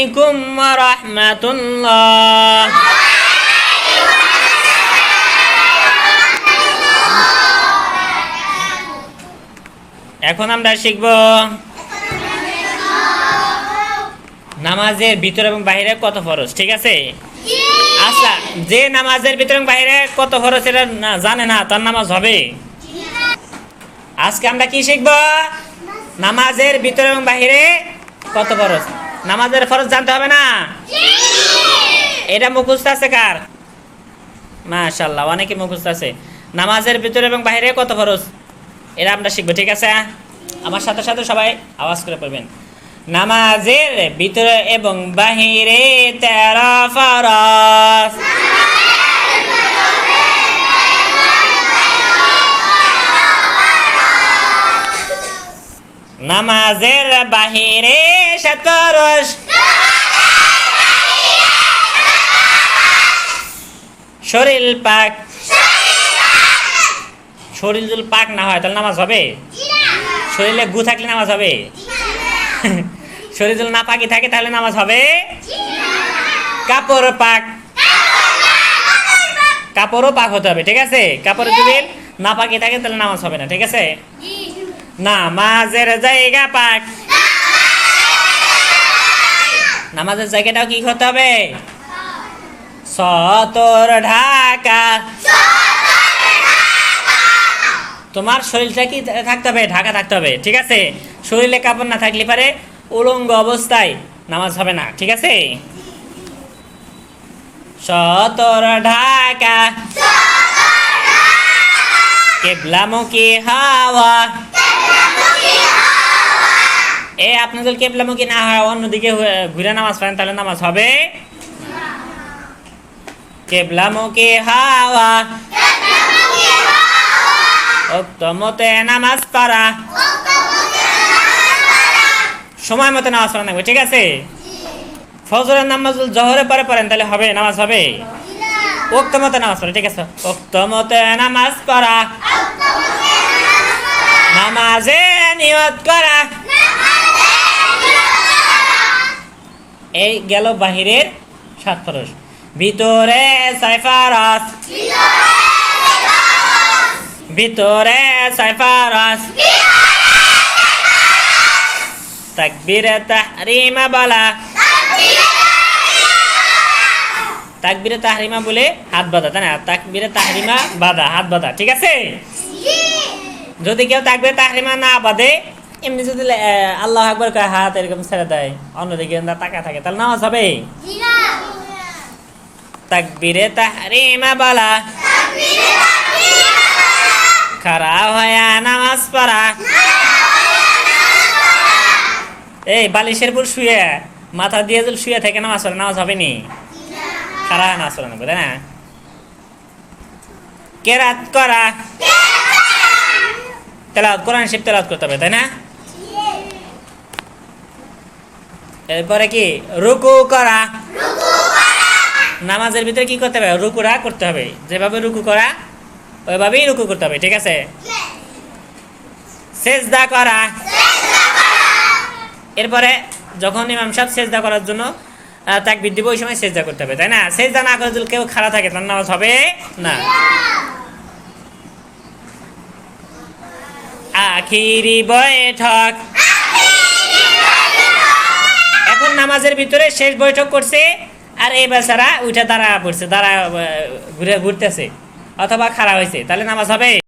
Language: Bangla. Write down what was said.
আলাইকুম ওয়া রাহমাতুল্লাহ এখন আমরা শিখব নামাজের ভিতর এবং বাইরে কত ফরজ, ঠিক আছে? আচ্ছা যে নামাজের ভিতর এবং বাইরে কত ফরজ এটা না জানে না, তার নামাজ হবে। আজকে আমরা কি শিখব? নামাজের ভিতর এবং বাইরে কত ফরজ? নামাজের ফরজ জানতে হবে না? এটা মুখস্থ আছে কার? মাশাল্লাহ অনেকে মুখস্থ আছে। নামাজের ভিতরে এবং বাইরে কত ফরজ? এটা আমরা শিখব ঠিক আছে? আমার সাথে সাথে সবাই আওয়াজ করে পড়বেন। নামাজের ভিতরে এবং বাহিরে তেরা ফরজ। নামাজের বাহিরে সাত শরীর পাক। শরীর যদি পাক না হয়, তাহলে নামাজ হবে? শরীরে গু থাকলে নামাজ হবে? শরীর যদি না পাকি থাকে, তাহলে নামাজ হবে? কাপড় পাক। কাপড়ও পাক হতে হবে, ঠিক আছে? কাপড় যদি না পাকি থাকে, তাহলে নামাজ হবে না, ঠিক আছে? নামাজের জায়গা পাক। নামাজের জায়গাটাও কি করতে হবে? সতর ঢাকা। তোমার শরীরটা কি থাকতে হবে? ঢাকা থাকতে হবে, ঠিক আছে? শরীরে কাপড় না থাকলে পারে উলঙ্গ অবস্থায় নামাজ হবে না, ঠিক আছে? সতর ঢাকা। কেবলামুখী হাওয়া। এ আপনাদের কেবলামুখী না হয়, অন্যদিকে ঘুরে নামাজ পড়েন, তাহলে নামাজ হবে? কেবলামুখী হাওয়া। উক্ত মতে নামাজ পড়া। সময় মতো নামাজ পড়া লাগবে ঠিক আছে? ফজরের নামাজ জহরে পরে পড়েন, তাহলে হবে, নামাজ হবে? উক্ত মতে নামাজ পড়া, ঠিক আছে? উক্ত মতে নামাজ পড়া। নামাজে নিয়ত করা। এই গেল বাহিরের সাত ফরস। ভিতরে সাইফারস। ভিতরে সাইফারস। তাকবীরে তাহরিমা বলা। তাকবীরে তাহরিমা বলে হাত বাঁধা তাই না? তাকবীরে তাহরিমা বাঁধা হাত বাঁধা ঠিক আছে? যদি কেউ তাকবীরে তাহরিমা না বাঁধে এমনি যদি আল্লাহ আকবর কয়, হাত এরকম ছেড়ে দেয়, অন্যদিকে তাকা থাকে, তাহলে নামাজ হবে? তাকবীরে তাহরিমা বলা। খারা হয়া নামাজ পড়া। এই বালিশের উপর শুয়ে, মাথা দিয়ে যদি শুয়ে থেকে, নামাজ পড়ে, নামাজ হবে নি? খারা নামাজ পড়ে নেব তাই না? কেরাত করা। তেলাওয়াত, কোরআন শিব তেলাওয়াত করতে হবে, তাই না? এরপরে কি? রুকু করা। নামাজের ভিতরে কি করতে হবে? রুকুরা করতে হবে। যেভাবে রুকু করা, ওইভাবেই রুকু করতে হবে, ঠিক আছে? সেজদা করা। এরপরে যখন ইমাম সাহেব সেজদা করার জন্য তাক বৃদ্ধি ওই সময় সেজদা করতে হবে, তাই না? সেজদা না করে যদি কেউ খাড়া থাকে তার নামাজ হবে না। আখিরি বৈঠক। নামাজের ভিতরে শেষ বৈঠক করছে, আর এই বেচারা উঠে দাঁড়া পড়ছে দাঁড়া ঘুরে ঘুরতেছে, অথবা খাড়া হয়েছে। তাহলে নামাজ হবে?